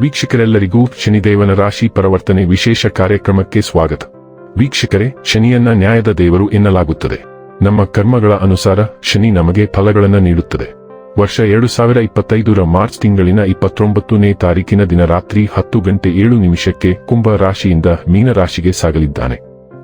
ವೀಕ್ಷಕರೆಲ್ಲರಿಗೂ ಶನಿದೇವನ ರಾಶಿ ಪರವರ್ತನೆ ವಿಶೇಷ ಕಾರ್ಯಕ್ರಮಕ್ಕೆ ಸ್ವಾಗತ. ವೀಕ್ಷಕರೇ, ಶನಿಯನ್ನ ನ್ಯಾಯದ ದೇವರು ಎನ್ನಲಾಗುತ್ತದೆ. ನಮ್ಮ ಕರ್ಮಗಳ ಅನುಸಾರ ಶನಿ ನಮಗೆ ಫಲಗಳನ್ನು ನೀಡುತ್ತದೆ. ವರ್ಷ ಎರಡು ಸಾವಿರ ಇಪ್ಪತ್ತೈದರ ಮಾರ್ಚ್ ತಿಂಗಳಿನ ಇಪ್ಪತ್ತೊಂಬತ್ತನೇ ತಾರೀಕಿನ ದಿನ ರಾತ್ರಿ ಹತ್ತು ಗಂಟೆ ಏಳು ನಿಮಿಷಕ್ಕೆ ಕುಂಭ ರಾಶಿಯಿಂದ ಮೀನ ರಾಶಿಗೆ ಸಾಗಲಿದ್ದಾನೆ.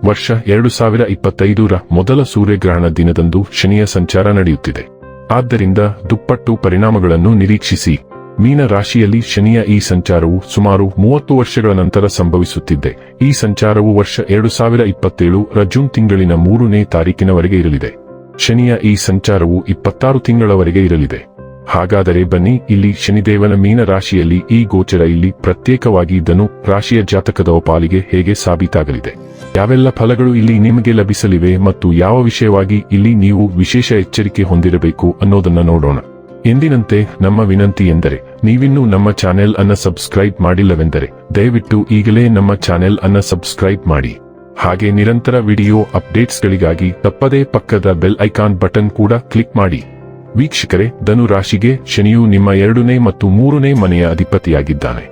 ವರ್ಷ ಎರಡು ಸಾವಿರ ಇಪ್ಪತ್ತೈದರ ಮೊದಲ ಸೂರ್ಯಗ್ರಹಣ ದಿನದಂದು ಶನಿಯ ಸಂಚಾರ ನಡೆಯುತ್ತಿದೆ. ಆದ್ದರಿಂದ ದುಪ್ಪಟ್ಟು ಪರಿಣಾಮಗಳನ್ನು ನಿರೀಕ್ಷಿಸಿ. ಮೀನ ರಾಶಿಯಲ್ಲಿ ಶನಿಯ ಈ ಸಂಚಾರವು ಸುಮಾರು ಮೂವತ್ತು ವರ್ಷಗಳ ನಂತರ ಸಂಭವಿಸುತ್ತಿದೆ. ಈ ಸಂಚಾರವು ವರ್ಷ ಎರಡು ಸಾವಿರ ಇಪ್ಪತ್ತೇಳು ರ ಜೂನ್ ತಿಂಗಳಿನ ಮೂರನೇ ತಾರೀಕಿನವರೆಗೆ ಇರಲಿದೆ. ಶನಿಯ ಈ ಸಂಚಾರವು ಇಪ್ಪತ್ತಾರು ತಿಂಗಳವರೆಗೆ ಇರಲಿದೆ. ಹಾಗಾದರೆ ಬನ್ನಿ, ಇಲ್ಲಿ ಶನಿದೇವನ ಮೀನ ರಾಶಿಯಲ್ಲಿ ಈ ಗೋಚರ ಇಲ್ಲಿ ಪ್ರತ್ಯೇಕವಾಗಿ ಧನು ರಾಶಿಯ ಜಾತಕದ ಪಾಲಿಗೆ ಹೇಗೆ ಸಾಬೀತಾಗಲಿದೆ. ಯಾವೆಲ್ಲ ಫಲಗಳು ಇಲ್ಲಿ ನಿಮಗೆ ಲಭಿಸಲಿವೆ ಮತ್ತು ಯಾವ ವಿಷಯವಾಗಿ ಇಲ್ಲಿ ನೀವು ವಿಶೇಷ ಎಚ್ಚರಿಕೆ ಹೊಂದಿರಬೇಕು ಅನ್ನೋದನ್ನ ನೋಡೋಣ. ಎಂದಿನಂತೆ ನಮ್ಮ ವಿನಂತಿ ಎಂದರೆ, ನೀವಿನ್ನೂ ನಮ್ಮ ಚಾನೆಲ್ ಅನ್ನ ಸಬ್ಸ್ಕ್ರೈಬ್ ಮಾಡಿಲ್ಲವೆಂದರೆ, ದಯವಿಟ್ಟು ಈಗಲೇ ನಮ್ಮ ಚಾನೆಲ್ ಅನ್ನ ಸಬ್ಸ್ಕ್ರೈಬ್ ಮಾಡಿ. ಹಾಗೆ ನಿರಂತರ ವಿಡಿಯೋ ಅಪ್ಡೇಟ್ಸ್ಗಳಿಗಾಗಿ ತಪ್ಪದೇ ಪಕ್ಕದ ಬೆಲ್ ಐಕಾನ್ ಬಟನ್ ಕೂಡ ಕ್ಲಿಕ್ ಮಾಡಿ. ವೀಕ್ಷಕರೇ, ಧನು ರಾಶಿಗೆ ಶನಿಯು ನಿಮ್ಮ ಎರಡನೇ ಮತ್ತು ಮೂರನೇ ಮನೆಯ ಅಧಿಪತಿಯಾಗಿದ್ದಾನೆ.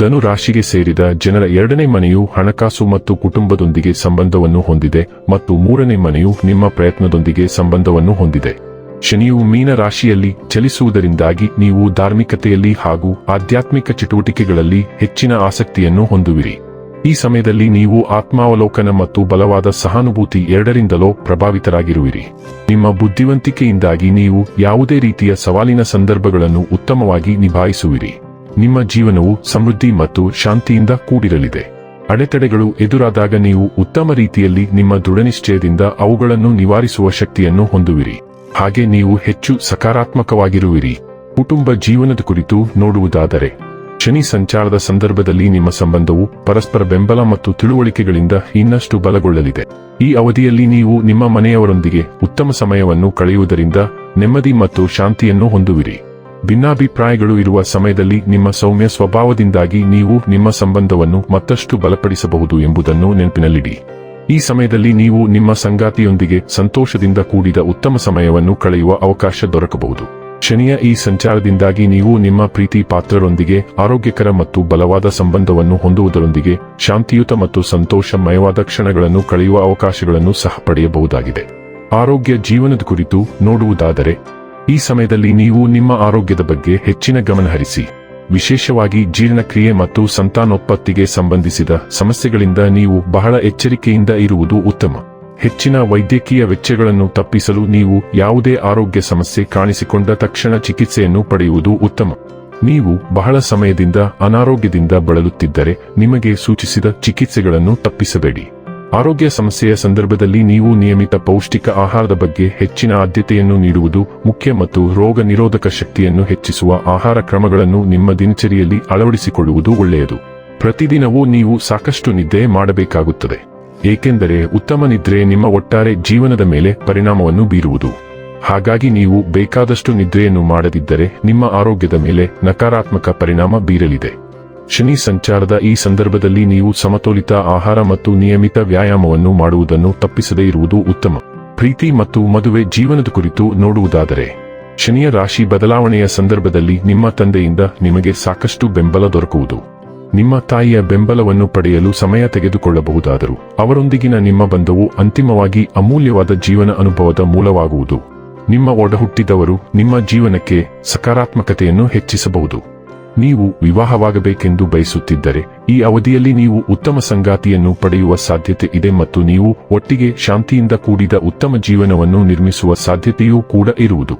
ಧನು ರಾಶಿಗೆ ಸೇರಿದ ಜನರ ಎರಡನೇ ಮನೆಯು ಹಣಕಾಸು ಮತ್ತು ಕುಟುಂಬದೊಂದಿಗೆ ಸಂಬಂಧವನ್ನು ಹೊಂದಿದೆ ಮತ್ತು ಮೂರನೇ ಮನೆಯು ನಿಮ್ಮ ಪ್ರಯತ್ನದೊಂದಿಗೆ ಸಂಬಂಧವನ್ನು ಹೊಂದಿದೆ. ಶನಿಯು ಮೀನ ರಾಶಿಯಲ್ಲಿ ಚಲಿಸುವುದರಿಂದಾಗಿ ನೀವು ಧಾರ್ಮಿಕತೆಯಲ್ಲಿ ಹಾಗೂ ಆಧ್ಯಾತ್ಮಿಕ ಚಟುವಟಿಕೆಗಳಲ್ಲಿ ಹೆಚ್ಚಿನ ಆಸಕ್ತಿಯನ್ನು ಹೊಂದುವಿರಿ. ಈ ಸಮಯದಲ್ಲಿ ನೀವು ಆತ್ಮಾವಲೋಕನ ಮತ್ತು ಬಲವಾದ ಸಹಾನುಭೂತಿ ಎರಡರಿಂದಲೋ ಪ್ರಭಾವಿತರಾಗಿರುವಿರಿ. ನಿಮ್ಮ ಬುದ್ಧಿವಂತಿಕೆಯಿಂದಾಗಿ ನೀವು ಯಾವುದೇ ರೀತಿಯ ಸವಾಲಿನ ಸಂದರ್ಭಗಳನ್ನು ಉತ್ತಮವಾಗಿ ನಿಭಾಯಿಸುವಿರಿ. ನಿಮ್ಮ ಜೀವನವು ಸಮೃದ್ಧಿ ಮತ್ತು ಶಾಂತಿಯಿಂದ ಕೂಡಿರಲಿದೆ. ಅಡೆತಡೆಗಳು ಎದುರಾದಾಗ ನೀವು ಉತ್ತಮ ರೀತಿಯಲ್ಲಿ ನಿಮ್ಮ ದೃಢನಿಶ್ಚಯದಿಂದ ಅವುಗಳನ್ನು ನಿವಾರಿಸುವ ಶಕ್ತಿಯನ್ನು ಹೊಂದುವಿರಿ. ಹಾಗೆ ನೀವು ಹೆಚ್ಚು ಸಕಾರಾತ್ಮಕವಾಗಿರುವಿರಿ. ಕುಟುಂಬ ಜೀವನದ ಕುರಿತು ನೋಡುವುದಾದರೆ, ಶನಿ ಸಂಚಾರದ ಸಂದರ್ಭದಲ್ಲಿ ನಿಮ್ಮ ಸಂಬಂಧವು ಪರಸ್ಪರ ಬೆಂಬಲ ಮತ್ತು ತಿಳುವಳಿಕೆಗಳಿಂದ ಇನ್ನಷ್ಟು ಬಲಗೊಳ್ಳಲಿದೆ. ಈ ಅವಧಿಯಲ್ಲಿ ನೀವು ನಿಮ್ಮ ಮನೆಯವರೊಂದಿಗೆ ಉತ್ತಮ ಸಮಯವನ್ನು ಕಳೆಯುವುದರಿಂದ ನೆಮ್ಮದಿ ಮತ್ತು ಶಾಂತಿಯನ್ನು ಹೊಂದುವಿರಿ. ಭಿನ್ನಾಭಿಪ್ರಾಯಗಳು ಇರುವ ಸಮಯದಲ್ಲಿ ನಿಮ್ಮ ಸೌಮ್ಯ ಸ್ವಭಾವದಿಂದಾಗಿ ನೀವು ನಿಮ್ಮ ಸಂಬಂಧವನ್ನು ಮತ್ತಷ್ಟು ಬಲಪಡಿಸಬಹುದು ಎಂಬುದನ್ನು ನೆನಪಿನಲ್ಲಿಡಿ. ಈ ಸಮಯದಲ್ಲಿ ನೀವು ನಿಮ್ಮ ಸಂಗಾತಿಯೊಂದಿಗೆ ಸಂತೋಷದಿಂದ ಕೂಡಿದ ಉತ್ತಮ ಸಮಯವನ್ನು ಕಳೆಯುವ ಅವಕಾಶ ದೊರಕಬಹುದು. ಶನಿಯ ಈ ಸಂಚಾರದಿಂದಾಗಿ ನೀವು ನಿಮ್ಮ ಪ್ರೀತಿ ಪಾತ್ರರೊಂದಿಗೆ ಆರೋಗ್ಯಕರ ಮತ್ತು ಬಲವಾದ ಸಂಬಂಧವನ್ನು ಹೊಂದುವುದರೊಂದಿಗೆ ಶಾಂತಿಯುತ ಮತ್ತು ಸಂತೋಷಮಯವಾದ ಕ್ಷಣಗಳನ್ನು ಕಳೆಯುವ ಅವಕಾಶಗಳನ್ನು ಸಹ ಪಡೆಯಬಹುದಾಗಿದೆ. ಆರೋಗ್ಯ ಜೀವನದ ಕುರಿತು ನೋಡುವುದಾದರೆ, ಈ ಸಮಯದಲ್ಲಿ ನೀವು ನಿಮ್ಮ ಆರೋಗ್ಯದ ಬಗ್ಗೆ ಹೆಚ್ಚಿನ ಗಮನ ಹರಿಸಿ ವಿಶೇಷವಾಗಿ ಜೀರ್ಣಕ್ರಿಯೆ ಮತ್ತು ಸಂತಾನೋತ್ಪತ್ತಿಗೆ ಸಂಬಂಧಿಸಿದ ಸಮಸ್ಯೆಗಳಿಂದ ನೀವು ಬಹಳ ಎಚ್ಚರಿಕೆಯಿಂದ ಇರುವುದು ಉತ್ತಮ. ಹೆಚ್ಚಿನ ವೈದ್ಯಕೀಯ ವೆಚ್ಚಗಳನ್ನು ತಪ್ಪಿಸಲು ನೀವು ಯಾವುದೇ ಆರೋಗ್ಯ ಸಮಸ್ಯೆ ಕಾಣಿಸಿಕೊಂಡ ತಕ್ಷಣ ಚಿಕಿತ್ಸೆಯನ್ನು ಪಡೆಯುವುದು ಉತ್ತಮ. ನೀವು ಬಹಳ ಸಮಯದಿಂದ ಅನಾರೋಗ್ಯದಿಂದ ಬಳಲುತ್ತಿದ್ದರೆ ನಿಮಗೆ ಸೂಚಿಸಿದ ಚಿಕಿತ್ಸೆಗಳನ್ನು ತಪ್ಪಿಸಬೇಡಿ. ಆರೋಗ್ಯ ಸಮಸ್ಯೆಯ ಸಂದರ್ಭದಲ್ಲಿ ನೀವು ನಿಯಮಿತ ಪೌಷ್ಟಿಕ ಆಹಾರದ ಬಗ್ಗೆ ಹೆಚ್ಚಿನ ಆದ್ಯತೆಯನ್ನು ನೀಡುವುದು ಮುಖ್ಯ ಮತ್ತು ರೋಗ ನಿರೋಧಕ ಶಕ್ತಿಯನ್ನು ಹೆಚ್ಚಿಸುವ ಆಹಾರ ಕ್ರಮಗಳನ್ನು ನಿಮ್ಮ ದಿನಚರಿಯಲ್ಲಿ ಅಳವಡಿಸಿಕೊಳ್ಳುವುದು ಒಳ್ಳೆಯದು. ಪ್ರತಿದಿನವೂ ನೀವು ಸಾಕಷ್ಟು ನಿದ್ದೆ ಮಾಡಬೇಕಾಗುತ್ತದೆ. ಏಕೆಂದರೆ ಉತ್ತಮ ನಿದ್ರೆ ನಿಮ್ಮ ಒಟ್ಟಾರೆ ಜೀವನದ ಮೇಲೆ ಪರಿಣಾಮವನ್ನು ಬೀರುವುದು. ಹಾಗಾಗಿ ನೀವು ಬೇಕಾದಷ್ಟು ನಿದ್ರೆಯನ್ನು ಮಾಡದಿದ್ದರೆ ನಿಮ್ಮ ಆರೋಗ್ಯದ ಮೇಲೆ ನಕಾರಾತ್ಮಕ ಪರಿಣಾಮ ಬೀರಲಿದೆ. ಶನಿ ಸಂಚಾರದ ಈ ಸಂದರ್ಭದಲ್ಲಿ ನೀವು ಸಮತೋಲಿತ ಆಹಾರ ಮತ್ತು ನಿಯಮಿತ ವ್ಯಾಯಾಮವನ್ನು ಮಾಡುವುದನ್ನು ತಪ್ಪಿಸದೇ ಇರುವುದು ಉತ್ತಮ. ಪ್ರೀತಿ ಮತ್ತು ಮದುವೆ ಜೀವನದ ಕುರಿತು ನೋಡುವುದಾದರೆ ಶನಿಯ ರಾಶಿ ಬದಲಾವಣೆಯ ಸಂದರ್ಭದಲ್ಲಿ ನಿಮ್ಮ ತಂದೆಯಿಂದ ನಿಮಗೆ ಸಾಕಷ್ಟು ಬೆಂಬಲ ದೊರಕುವುದು. ನಿಮ್ಮ ತಾಯಿಯ ಬೆಂಬಲವನ್ನು ಪಡೆಯಲು ಸಮಯ ತೆಗೆದುಕೊಳ್ಳಬಹುದಾದರೂ, ಅವರೊಂದಿಗಿನ ನಿಮ್ಮ ಬಂಧವು ಅಂತಿಮವಾಗಿ ಅಮೂಲ್ಯವಾದ ಜೀವನ ಅನುಭವದ ಮೂಲವಾಗುವುದು. ನಿಮ್ಮ ಒಡಹುಟ್ಟಿದವರು ನಿಮ್ಮ ಜೀವನಕ್ಕೆ ಸಕಾರಾತ್ಮಕತೆಯನ್ನು ಹೆಚ್ಚಿಸಬಹುದು. ನೀವು ವಿವಾಹವಾಗಬೇಕೆಂದು ಬಯಸುತ್ತಿದ್ದರೆ, ಈ ಅವಧಿಯಲ್ಲಿ ನೀವು ಉತ್ತಮ ಸಂಗಾತಿಯನ್ನು ಪಡೆಯುವ ಸಾಧ್ಯತೆ ಇದೆ ಮತ್ತು ನೀವು ಒಟ್ಟಿಗೆ ಶಾಂತಿಯಿಂದ ಕೂಡಿದ ಉತ್ತಮ ಜೀವನವನ್ನು ನಿರ್ಮಿಸುವ ಸಾಧ್ಯತೆಯೂ ಕೂಡ ಇರುವುದು.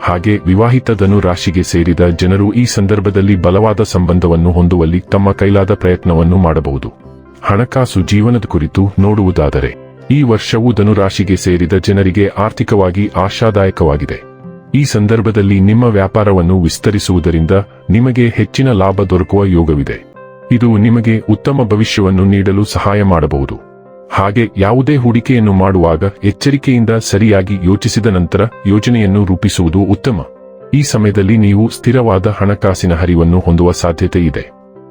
ಹಾಗೆ ವಿವಾಹಿತ ಧನು ರಾಶಿಗೆ ಸೇರಿದ ಜನರು ಈ ಸಂದರ್ಭದಲ್ಲಿ ಬಲವಾದ ಸಂಬಂಧವನ್ನು ಹೊಂದುವಲ್ಲಿ ತಮ್ಮ ಕೈಲಾದ ಪ್ರಯತ್ನವನ್ನು ಮಾಡಬಹುದು. ಹಣಕಾಸು ಜೀವನದ ಕುರಿತು ನೋಡುವುದಾದರೆ, ಈ ವರ್ಷವು ಧನುರಾಶಿಗೆ ಸೇರಿದ ಜನರಿಗೆ ಆರ್ಥಿಕವಾಗಿ ಆಶಾದಾಯಕವಾಗಿದೆ. ಈ ಸಂದರ್ಭದಲ್ಲಿ ನಿಮ್ಮ ವ್ಯಾಪಾರವನ್ನು ವಿಸ್ತರಿಸುವುದರಿಂದ ನಿಮಗೆ ಹೆಚ್ಚಿನ ಲಾಭ ದೊರಕುವ ಯೋಗವಿದೆ. ಇದು ನಿಮಗೆ ಉತ್ತಮ ಭವಿಷ್ಯವನ್ನು ನೀಡಲು ಸಹಾಯ ಮಾಡಬಹುದು. ಹಾಗೆ ಯಾವುದೇ ಹೂಡಿಕೆಯನ್ನು ಮಾಡುವಾಗ ಎಚ್ಚರಿಕೆಯಿಂದ ಸರಿಯಾಗಿ ಯೋಚಿಸಿದ ನಂತರ ಯೋಜನೆಯನ್ನು ರೂಪಿಸುವುದು ಉತ್ತಮ. ಈ ಸಮಯದಲ್ಲಿ ನೀವು ಸ್ಥಿರವಾದ ಹಣಕಾಸಿನ ಹರಿವನ್ನು ಹೊಂದುವ ಸಾಧ್ಯತೆ ಇದೆ.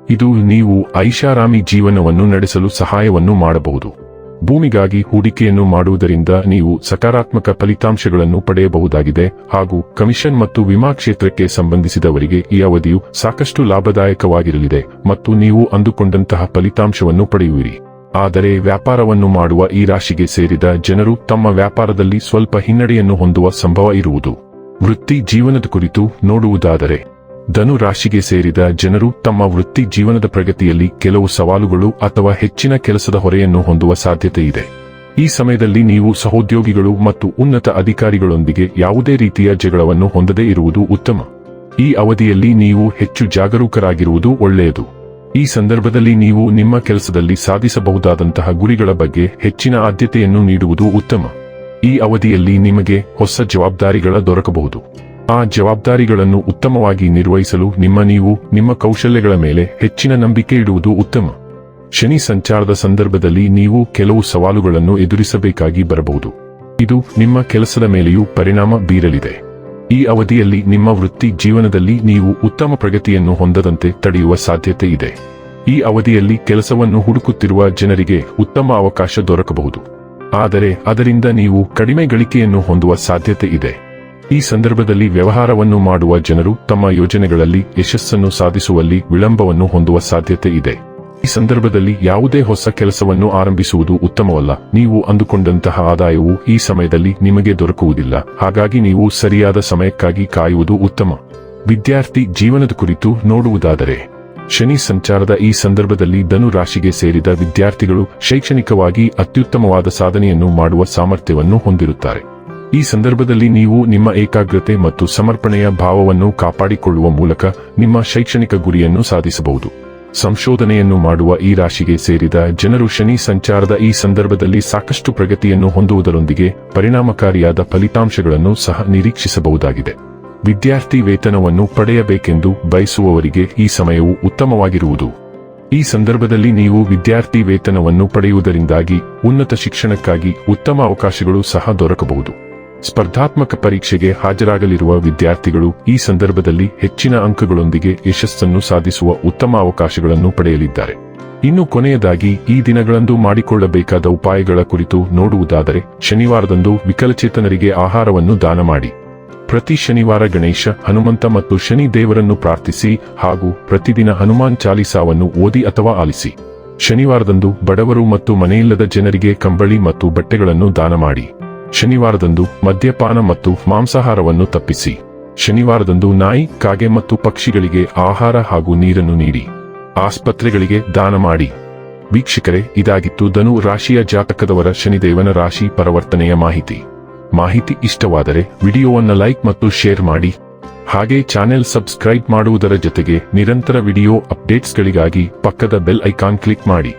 ಇದು ನೀವು ಐಷಾರಾಮಿ ಜೀವನವನ್ನು ನಡೆಸಲು ಸಹಾಯವನ್ನು ಮಾಡಬಹುದು. ಭೂಮಿಗಾಗಿ ಹೂಡಿಕೆಯನ್ನು ಮಾಡುವುದರಿಂದ ನೀವು ಸಕಾರಾತ್ಮಕ ಫಲಿತಾಂಶಗಳನ್ನು ಪಡೆಯಬಹುದಾಗಿದೆ ಹಾಗೂ ಕಮಿಷನ್ ಮತ್ತು ವಿಮಾ ಕ್ಷೇತ್ರಕ್ಕೆ ಸಂಬಂಧಿಸಿದವರಿಗೆ ಈ ಅವಧಿಯು ಸಾಕಷ್ಟು ಲಾಭದಾಯಕವಾಗಿರಲಿದೆ ಮತ್ತು ನೀವು ಅಂದುಕೊಂಡಂತಹ ಫಲಿತಾಂಶವನ್ನು ಪಡೆಯುವಿರಿ. ಆದರೆ ವ್ಯಾಪಾರವನ್ನು ಮಾಡುವ ಈ ರಾಶಿಗೆ ಸೇರಿದ ಜನರು ತಮ್ಮ ವ್ಯಾಪಾರದಲ್ಲಿ ಸ್ವಲ್ಪ ಹಿನ್ನಡೆಯನ್ನು ಹೊಂದುವ ಸಂಭವ ಇರುವುದು. ವೃತ್ತಿ ಜೀವನದ ಕುರಿತು ನೋಡುವುದಾದರೆ ಧನು ರಾಶಿಗೆ ಸೇರಿದ ಜನರು ತಮ್ಮ ವೃತ್ತಿ ಜೀವನದ ಪ್ರಗತಿಯಲ್ಲಿ ಕೆಲವು ಸವಾಲುಗಳು ಅಥವಾ ಹೆಚ್ಚಿನ ಕೆಲಸದ ಹೊರೆಯನ್ನು ಹೊಂದುವ ಸಾಧ್ಯತೆ ಇದೆ. ಈ ಸಮಯದಲ್ಲಿ ನೀವು ಸಹೋದ್ಯೋಗಿಗಳು ಮತ್ತು ಉನ್ನತ ಅಧಿಕಾರಿಗಳೊಂದಿಗೆ ಯಾವುದೇ ರೀತಿಯ ಜಗಳವನ್ನು ಹೊಂದದೇ ಇರುವುದು ಉತ್ತಮ. ಈ ಅವಧಿಯಲ್ಲಿ ನೀವು ಹೆಚ್ಚು ಜಾಗರೂಕರಾಗಿರುವುದು ಒಳ್ಳೆಯದು. ಈ ಸಂದರ್ಭದಲ್ಲಿ ನೀವು ನಿಮ್ಮ ಕೆಲಸದಲ್ಲಿ ಸಾಧಿಸಬಹುದಾದಂತಹ ಗುರಿಗಳ ಬಗ್ಗೆ ಹೆಚ್ಚಿನ ಆದ್ಯತೆಯನ್ನು ನೀಡುವುದು ಉತ್ತಮ. ಈ ಅವಧಿಯಲ್ಲಿ ನಿಮಗೆ ಹೊಸ ಜವಾಬ್ದಾರಿಗಳ ದೊರಕಬಹುದು. ಆ ಜವಾಬ್ದಾರಿಗಳನ್ನು ಉತ್ತಮವಾಗಿ ನಿರ್ವಹಿಸಲು ನಿಮ್ಮ ನೀವು, ನಿಮ್ಮ ಕೌಶಲ್ಯಗಳ ಮೇಲೆ ಹೆಚ್ಚಿನ ನಂಬಿಕೆ ಇಡುವುದು ಉತ್ತಮ. ಶನಿ ಸಂಚಾರದ ಸಂದರ್ಭದಲ್ಲಿ ನೀವು ಕೆಲವು ಸವಾಲುಗಳನ್ನು ಎದುರಿಸಬೇಕಾಗಿ ಬರಬಹುದು. ಇದು ನಿಮ್ಮ ಕೆಲಸದ ಮೇಲೆಯೂ ಪರಿಣಾಮ ಬೀರಲಿದೆ. ಈ ಅವಧಿಯಲ್ಲಿ ನಿಮ್ಮ ವೃತ್ತಿ ಜೀವನದಲ್ಲಿ ನೀವು ಉತ್ತಮ ಪ್ರಗತಿಯನ್ನು ಹೊಂದದಂತೆ ತಡೆಯುವ ಸಾಧ್ಯತೆ ಇದೆ. ಈ ಅವಧಿಯಲ್ಲಿ ಕೆಲಸವನ್ನು ಹುಡುಕುತ್ತಿರುವ ಜನರಿಗೆ ಉತ್ತಮ ಅವಕಾಶ ದೊರಕಬಹುದು. ಆದರೆ ಅದರಿಂದ ನೀವು ಕಡಿಮೆ ಗಳಿಕೆಯನ್ನು ಹೊಂದುವ ಸಾಧ್ಯತೆ ಇದೆ. ಈ ಸಂದರ್ಭದಲ್ಲಿ ವ್ಯವಹಾರವನ್ನು ಮಾಡುವ ಜನರು ತಮ್ಮ ಯೋಜನೆಗಳಲ್ಲಿ ಯಶಸ್ಸನ್ನು ಸಾಧಿಸುವಲ್ಲಿ ವಿಳಂಬವನ್ನು ಹೊಂದುವ ಸಾಧ್ಯತೆ ಇದೆ. ಈ ಸಂದರ್ಭದಲ್ಲಿ ಯಾವುದೇ ಹೊಸ ಕೆಲಸವನ್ನು ಆರಂಭಿಸುವುದು ಉತ್ತಮವಲ್ಲ. ನೀವು ಅಂದುಕೊಂಡಂತಹ ಆದಾಯವು ಈ ಸಮಯದಲ್ಲಿ ನಿಮಗೆ ದೊರಕುವುದಿಲ್ಲ. ಹಾಗಾಗಿ ನೀವು ಸರಿಯಾದ ಸಮಯಕ್ಕಾಗಿ ಕಾಯುವುದು ಉತ್ತಮ. ವಿದ್ಯಾರ್ಥಿ ಜೀವನದ ಕುರಿತು ನೋಡುವುದಾದರೆ, ಶನಿ ಸಂಚಾರದ ಈ ಸಂದರ್ಭದಲ್ಲಿ ಧನು ರಾಶಿಗೆ ಸೇರಿದ ವಿದ್ಯಾರ್ಥಿಗಳು ಶೈಕ್ಷಣಿಕವಾಗಿ ಅತ್ಯುತ್ತಮವಾದ ಸಾಧನೆಯನ್ನು ಮಾಡುವ ಸಾಮರ್ಥ್ಯವನ್ನು ಹೊಂದಿರುತ್ತಾರೆ. ಈ ಸಂದರ್ಭದಲ್ಲಿ ನೀವು ನಿಮ್ಮ ಏಕಾಗ್ರತೆ ಮತ್ತು ಸಮರ್ಪಣೆಯ ಭಾವವನ್ನು ಕಾಪಾಡಿಕೊಳ್ಳುವ ಮೂಲಕ ನಿಮ್ಮ ಶೈಕ್ಷಣಿಕ ಗುರಿಯನ್ನು ಸಾಧಿಸಬಹುದು. ಸಂಶೋಧನೆಯನ್ನು ಮಾಡುವ ಈ ರಾಶಿಗೆ ಸೇರಿದ ಜನರು ಶನಿ ಸಂಚಾರದ ಈ ಸಂದರ್ಭದಲ್ಲಿ ಸಾಕಷ್ಟು ಪ್ರಗತಿಯನ್ನು ಹೊಂದುವುದರೊಂದಿಗೆ ಪರಿಣಾಮಕಾರಿಯಾದ ಫಲಿತಾಂಶಗಳನ್ನು ಸಹ ನಿರೀಕ್ಷಿಸಬಹುದಾಗಿದೆ. ವಿದ್ಯಾರ್ಥಿ ವೇತನವನ್ನು ಪಡೆಯಬೇಕೆಂದು ಬಯಸುವವರಿಗೆ ಈ ಸಮಯವು ಉತ್ತಮವಾಗಿರುವುದು. ಈ ಸಂದರ್ಭದಲ್ಲಿ ನೀವು ವಿದ್ಯಾರ್ಥಿ ವೇತನವನ್ನು ಪಡೆಯುವುದರಿಂದಾಗಿ ಉನ್ನತ ಶಿಕ್ಷಣಕ್ಕಾಗಿ ಉತ್ತಮ ಅವಕಾಶಗಳು ಸಹ ದೊರಕಬಹುದು. ಸ್ಪರ್ಧಾತ್ಮಕ ಪರೀಕ್ಷೆಗೆ ಹಾಜರಾಗಲಿರುವ ವಿದ್ಯಾರ್ಥಿಗಳು ಈ ಸಂದರ್ಭದಲ್ಲಿ ಹೆಚ್ಚಿನ ಅಂಕಗಳೊಂದಿಗೆ ಯಶಸ್ಸನ್ನು ಸಾಧಿಸುವ ಉತ್ತಮ ಅವಕಾಶಗಳನ್ನು ಪಡೆಯಲಿದ್ದಾರೆ. ಇನ್ನು ಕೊನೆಯದಾಗಿ ಈ ದಿನಗಳಂದು ಮಾಡಿಕೊಳ್ಳಬೇಕಾದ ಉಪಾಯಗಳ ಕುರಿತು ನೋಡುವುದಾದರೆ ಶನಿವಾರದಂದು ವಿಕಲಚೇತನರಿಗೆ ಆಹಾರವನ್ನು ದಾನ ಮಾಡಿ. ಪ್ರತಿ ಶನಿವಾರ ಗಣೇಶ, ಹನುಮಂತ ಮತ್ತು ಶನಿ ದೇವರನ್ನು ಪ್ರಾರ್ಥಿಸಿ ಹಾಗೂ ಪ್ರತಿದಿನ ಹನುಮಾನ್ ಚಾಲಿಸಾವನ್ನು ಓದಿ ಅಥವಾ ಆಲಿಸಿ. ಶನಿವಾರದಂದು ಬಡವರು ಮತ್ತು ಮನೆಯಿಲ್ಲದ ಜನರಿಗೆ ಕಂಬಳಿ ಮತ್ತು ಬಟ್ಟೆಗಳನ್ನು ದಾನ ಮಾಡಿ. ಶನಿವಾರದಂದು ಮದ್ಯಪಾನ ಮತ್ತು ಮಾಂಸಾಹಾರವನ್ನು ತಪ್ಪಿಸಿ. ಶನಿವಾರದಂದು ನಾಯಿ, ಕಾಗೆ ಮತ್ತು ಪಕ್ಷಿಗಳಿಗೆ ಆಹಾರ ಹಾಗೂ ನೀರನ್ನು ನೀಡಿ. ಆಸ್ಪತ್ರೆಗಳಿಗೆ ದಾನ ಮಾಡಿ. ವೀಕ್ಷಕರೇ, ಇದಾಗಿತ್ತು ಧನು ರಾಶಿಯ ಜಾತಕದವರ ಶನಿದೇವನ ರಾಶಿ ಪರಿವರ್ತನೆಯ ಮಾಹಿತಿ. ಮಾಹಿತಿ ಇಷ್ಟವಾದರೆ ವಿಡಿಯೋವನ್ನು ಲೈಕ್ ಮತ್ತು ಶೇರ್ ಮಾಡಿ. ಹಾಗೆ ಚಾನೆಲ್ ಸಬ್ಸ್ಕ್ರೈಬ್ ಮಾಡುವುದರ ಜೊತೆಗೆ ನಿರಂತರ ವಿಡಿಯೋ ಅಪ್ಡೇಟ್ಸ್ಗಳಿಗಾಗಿ ಪಕ್ಕದ ಬೆಲ್ ಐಕಾನ್ ಕ್ಲಿಕ್ ಮಾಡಿ.